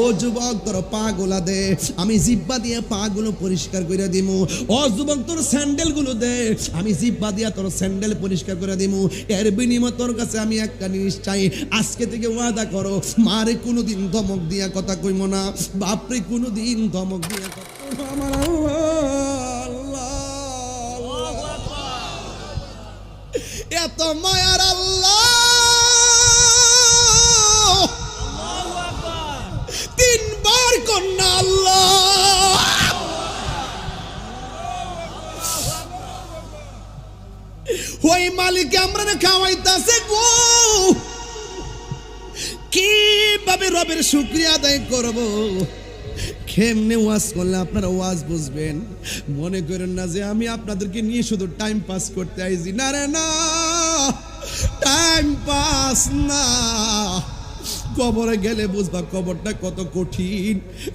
ও যুবক, তোর পা গুলা দে। আমি জিব্বা দিয়ে পা গুলো পরিষ্কার করে দিমু। ও যুবক, তোর স্যান্ডেলগুলো দে। আমি জিব্বা দিয়া তোর স্যান্ডেল পরিষ্কার করে দিমু। এর বিনিময় তোর কাছে আমি একটা জিনিস চাই। আজকে থেকে ওয়াদা করো, মারে কোনোদিন ধমক দিয়া কথা কইব না। বাপরে, কোনোদিন ধমক দিয়া কথা আমার আল্লাহ। এত মায়ার আল্লাহ। ওই মালিক আমরা খাওয়াইতাছে গো। কীভাবে রবের শুক্রিয়া আদায় করব? কেমনে ওয়াজ করলে আপনারা ওয়াজ বুঝবেন? মনে করেন না যে আমি আপনাদেরকে নিয়ে শুধু টাইম পাস করতে আইছি। না রে, না। টাইম পাস না। কবরে গেলে বুঝবা কবরটা কত কঠিন।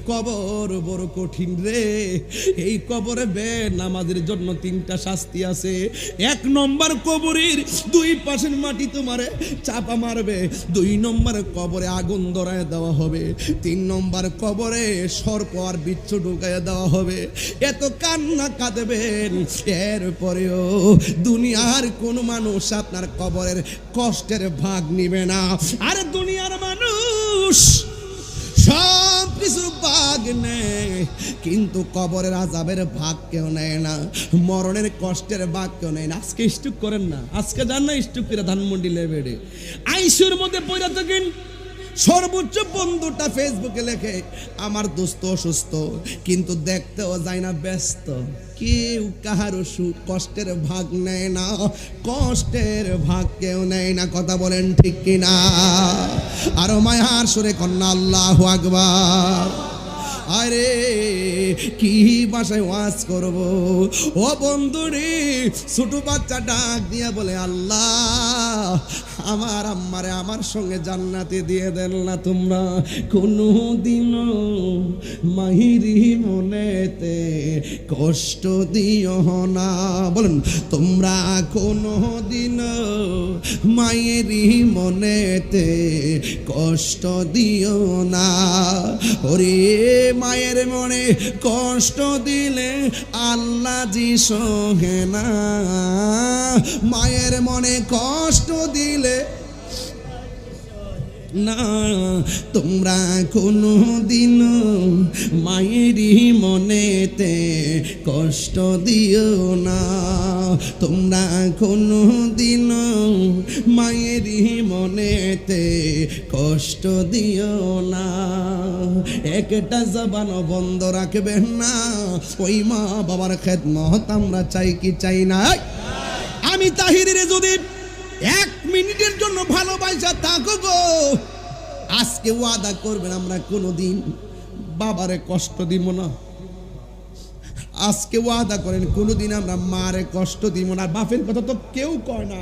কবর বড় কঠিন রে। এই কবরে বে নামাজের জন্য তিনটা শাস্তি আছে। এক নম্বর কবরের দুই পাশের মাটি তোমারে চাপা মারবে। দুই নম্বর কবরে আগুন ধরায় দেওয়া হবে। তিন নম্বর কবরে সর্প আর বিচ্ছু ঢুকায় দেওয়া হবে। এত কান্না কাঁদবেন। এরপরেও দুনিয়ার কোনো মানুষ আপনার কবরের কষ্টের ভাগ নিবে না। আরে মানুষ সব কিছু ভাগ নেয়, কিন্তু কবরের আজাবের ভাগ কেউ নেয় না, মরণের কষ্টের ভাগ কেউ নেয় না। আজকে স্টুক করেন না, আজকে যান না স্টুক করে ধানমন্ডি লেবেড়ে। আইসুর মধ্যে পড়ে থাকেন সর্বোচ্চ বন্ধুটা ফেসবুকে লেখে, আমার দোস্ত অসুস্থ, কিন্তু দেখতেও যায় না ব্যস্ত। কেউ কাহারও সুখ কষ্টের ভাগ নেয় না, কষ্টের ভাগ কেউ নেয় না। কথা বলেন ঠিক কিনা? আরও মায়ার সুরে কন্যা, আল্লাহ আকবার। আরে, কি বাসায় ওয়াজ করব? ও বন্ধু রে ছোট বাচ্চা ডাক দিয়ে বলে, আল্লাহ আমার আম্মারে আমার সঙ্গে জান্নাতে দিয়ে দেন না তোমরা। কোনো দিন মাহিরি মনেতে কষ্ট দিও না। বলুন, তোমরা কোনো দিন মায়েরই মনেতে কষ্ট দিও না। ওরে মায়ের মনে কষ্ট দিলে আল্লাহ জি সহে না। মায়ের মনে কষ্ট দিলে না, তোমরা কোনো দিন মায়েরই মনেতে কষ্ট দিও না। তোমরা কোনো দিন মায়েরই মনেতে কষ্ট দিও না। একটা জবান বন্ধ রাখবেন না। ওই মা বাবার খেদমত আমরা চাই কি চাই না আমি তাহিরে যদি এক মিনিটের জন্য ভালোবাসা থাকো গো। আজকে ওয়াদা করবেন আমরা কোনোদিন বাবারে কষ্ট দিব না। আজকে ওয়াদা করেন কোনোদিন আমরা মারে কষ্ট দিব না। বাপের কথা তো কেউ কয় না।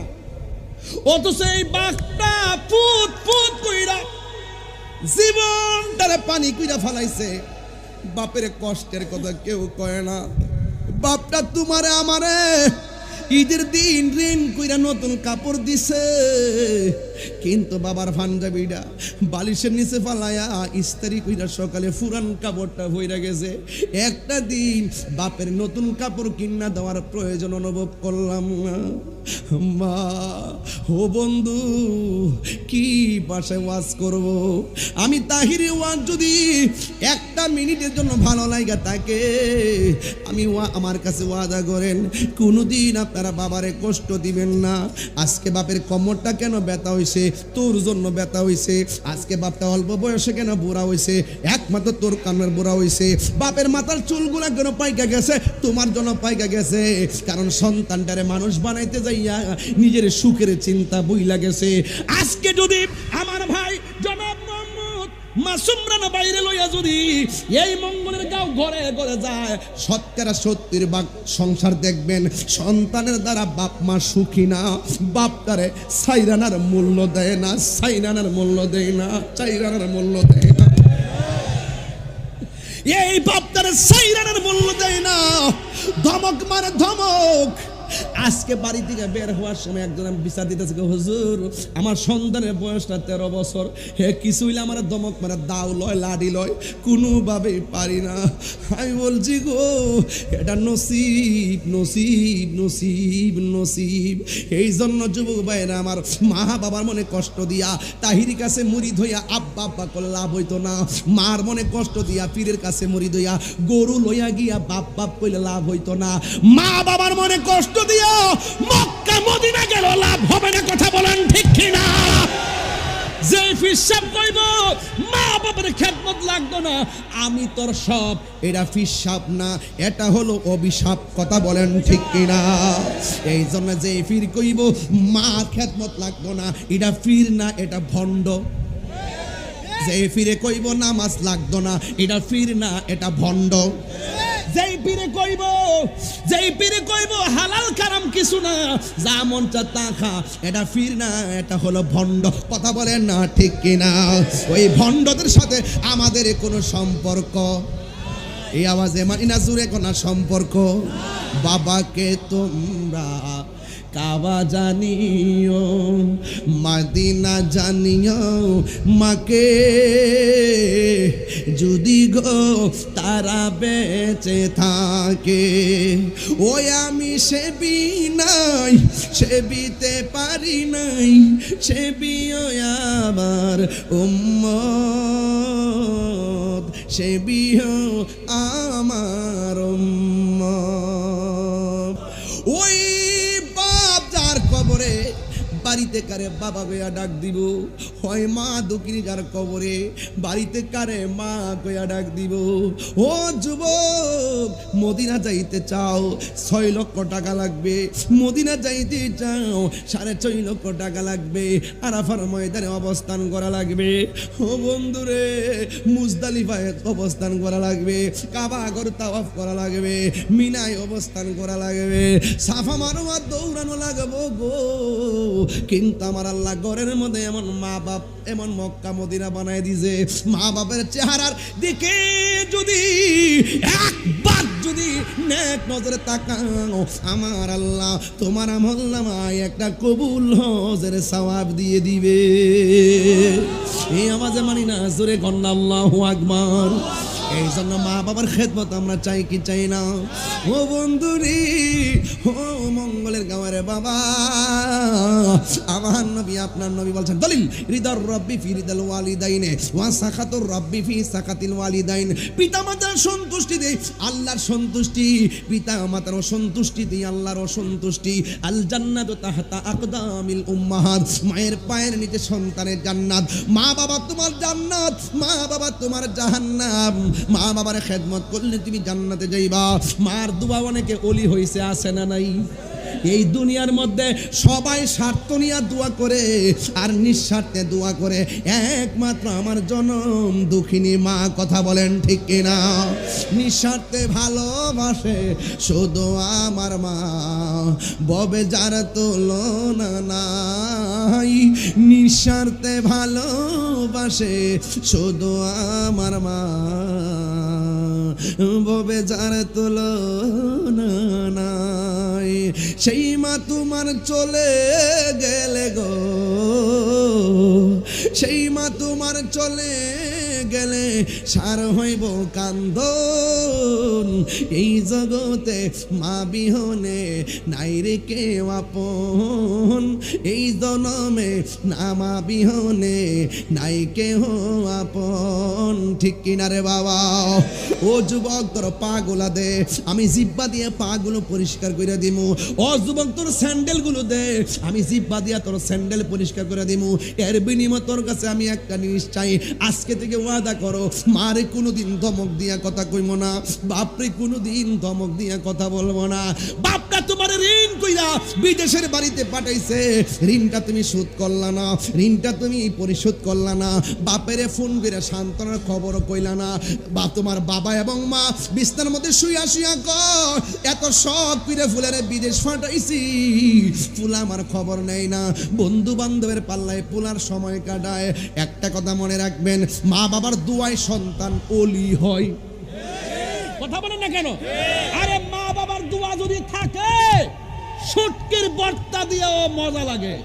অথচ এই বাঘটা ফুট ফুট কইরা জীবন জীবনটারে পানি কইরা ফালাইছে। বাপের কষ্টের কথা কেউ কয় না। বাপটা তোমারে আমারে ঈদের দিন ঋণ কইরা নতুন কাপড় দিছে। কিন্তু বাবার পাঞ্জাবিটা বালিশের নিচে ফালায়া ইস্তারি কইরা সকালে ফুরান কাপড়টা হইরা গেছে। একটা দিন বাপের নতুন কাপড় কিনা দেওয়ার প্রয়োজন অনুভব করলাম না। মা, ও বন্ধু, কি বাসায় ওয়াজ করব? আমি তাহিরি ওয়াজ যদি একটা মিনিটের জন্য ভালো লাগা তাকে। আমি আমার কাছে ওয়াদা করেন, কোনোদিন আপনারা বাবারে কষ্ট দিবেন না। আজকে বাপের কমরটা কেন ব্যথা হইছে? তোর জন্য ব্যথা হইছে। আজকে বাপটা অল্প বয়সে কেন বুড়া হইছে? একমাত্র তোর কামের বুড়া হইছে। বাপের মাথার চুলগুলা কেন পাইকা গেছে? তোমার জন্য পাইকা গেছে। কারণ সন্তানটারে মানুষ বানাইতে যাইয়া নিজের সুখের চিন্তা বইলা গেছে। আজকে যদি আমার ভাই মোহাম্মদ মাসুম রানা বাইরে লইয়া যদি এই মঙ্গলের গাঁও ঘরে ঘরে যায়, সৎকারা সত্যির বাক সংসার দেখবেন, সন্তানের দ্বারা বাপ মা সুখী না, বাপটারে সাইরানার মূল্য দেয় না, সাইরানার মূল্য দেয় না চাইরানার মূল্য দেয় না। এই বাপটারে সাইরানার মূল্য দেয় না। ধমক মানে ধমক। আজকে বাড়ি থেকে বের হওয়ার সময় একজন আমি বিচার দিতেছে হুজুর, আমার সন্তানের বয়সটা তেরো বছর। হে কিছু হইলে আমার দমক মারা, দাও লয় লাডি লয়। কোনোভাবেই পারি না। আমি বলছি, গো, এটা নসিব নসিব নসিব নসিব। এই জন্য যুবক ভাইরা আমার মা বাবার মনে কষ্ট দিয়া, তাহির কাছে মুড়ি ধইয়া আব্বা আব্বা করলে লাভ হইতো না। মার মনে কষ্ট দিয়া, পীরের কাছে মুড়ি ধইয়া গরু লইয়া গিয়া বাপ বাপ কইলে লাভ হইতো না। মা বাবার মনে কষ্ট দিয়া, মক্কা মদিনা গেল লাভ হবে না, কথা বলেন ঠিক কিনা? যে ফিসাব কইব, মা বাবার খেদমত লাগতো না। আমি তোর সব, এটা ফিসাব না, এটা হলো অভিশাপ, কথা বলেন ঠিক কিনা? এই জন্য যে ফির কইব, মা খেদমত লাগতো না, এটা ফির না, এটা ভণ্ড। যে ফিরে কইব, নামাজ লাগতো না, এটা ফির না, এটা ভণ্ড। যেই পীরে কইব, যেই পীরে কইব, হালাল কারাম কিছু না। যা মন চা তা খা এটা ফির না, এটা হলো ভণ্ড কথা বলেন না ঠিক কিনা? ওই ভণ্ডদের সাথে আমাদের কোনো সম্পর্ক? এই আওয়াজে মানি না জুড়ে কোনো সম্পর্ক? বাবাকে তোমরা কাবা জানিও, মাদিনা জানিও মাকে। যদি গো তারা বেঁচে থাকে, ওই আমি সেবি নাই সেবিতে পারি নাই সেবিও আবার উম্মত সেবিও আমার উম্মত। বাড়িতে কারে বাবা বেয়া ডাক দিব? হয় মা দক্ষিণী যার কবরে, বাড়িতে কারে মা কয়া ডাক দিব, ও যুবক, মদিনা যাইতে চাও, ছয় লক্ষ টাকা লাগবে, মদিনা যাইতে চাও, সাড়ে ছয় লক্ষ টাকা লাগবে, আরাফার ময়দানে অবস্থান করা লাগবে, ও বন্ধুরে, মুজদালিফায় অবস্থান করা লাগবে কাবাগর তাওয়াফ করা লাগবে, মিনায় অবস্থান করা লাগবে, সাফা মারো মারোয়া দৌড়ানো লাগবো গো, কিন্তু আমার আল্লাহ ঘরের মধ্যে এমন মা বাপ এমন মক্কা মদিনা বানায় দিছে মা বাপের চেহারার দিকে যদি একবার যদি নেক নজরে তাকাও আমার আল্লাহ তোমার আমল নামায় একটা কবুল হজের সওয়াব দিয়ে দিবে। এই আওয়াজে মানি না, জোরে কন্যা আল্লাহ আকবার। এই জন্য মা বাবার খেদমত আমরা চাই কি চাই না? ও বন্ধুরি, ও মঙ্গলের গাওয়ারে বাবা। আমার নবী, আপনার নবী বলছেন, দলিল হৃদর রব্বি ফি হৃদল ওয়ালিদাইনে, ওয়া সাখাতুর রব্বি ফি সাখাতিল ওয়ালিদাইন। পিতা মাতার সন্তুষ্টি দেই আল্লাহর সন্তুষ্টি। পিতা মাতার অসন্তুষ্টি দেই আল্লাহর অসন্তুষ্টি আল জান্নাতু তাহতা আকদামিল উম্মাহাত, মায়ের পায়ের নিচে সন্তানের জান্নাত। মা বাবা তোমার জান্নাত, মা বাবা তোমার জাহান্নাম। মা বাবার খেদমত করলে তুমি জান্নাতে যাইবা। মার দুয়া অনেকে অলি হইছে আসে না নাই? এই দুনিয়ার মধ্যে সবাই স্বার্থ নিয়ে দোয়া করে আর নিঃস্বার্থে দোয়া করে। একমাত্র আমার জনম দুঃখিনী মা, কথা বলেন ঠিক কিনা? নিঃস্বার্থে ভালোবাসে শুধু আমার মা। ববে যার তুলনা নাই, নিঃস্বার্থে ভালোবাসে শুধু আমার মা। ববে যার তুলনা নাই। সেই মা তোমার চলে গেলে গো। সেই মা তোমার চলে গেলে সার হইব কান্দন। এই জগতে মা বিহনে নাই রে কেউ আপন। এই জনমে নামা বিহনে নাই কেহ আপন। ঠিক কিনা রে বাবা? ও যুবক, তোর পা গোলা দে। আমি জিব্বা দিয়ে পা গুলো পরিষ্কার করে দিমু। ও যুবক, তোর স্যান্ডেলগুলো দে। আমি জিব্বা দিয়া তোর স্যান্ডেল পরিষ্কার করে দিমু। এর বিনিময় তোর কাছে আমি একটা জিনিস চাই। আজকে থেকে ওয়াদা করো। মারে কোনোদিন ধমক দিয়া কথা কইব না। বাপরে কোনো দিন ধমক দিয়া কথা বলব না। বাপটা তোমার ঋণ কইরা বিদেশের বাড়িতে পাঠাইছে। ঋণটা তুমি শোধ করলা না ঋণটা তুমি পরিশোধ করলা না। বাপেরে ফোন করে সান্ত্বনার খবরও কইলা না। বা তোমার বাবা এবং মা বিছনার মধ্যে শুইয়া শুইয়া কর। এত শখ পিড়ে ফুলের বিদেশ ফাটাইছি ফুল আমার খবর নেই না। বন্ধু বান্ধবের পাল্লায় পোলার সময় কাটায়। একটা কথা মনে রাখবেন মা বাবার দুয়ায় সন্তান অলি হয়। কথা বলেন না কেন? আরে যদি থাকে সটকের বর্তা দিয়েও মজা লাগে।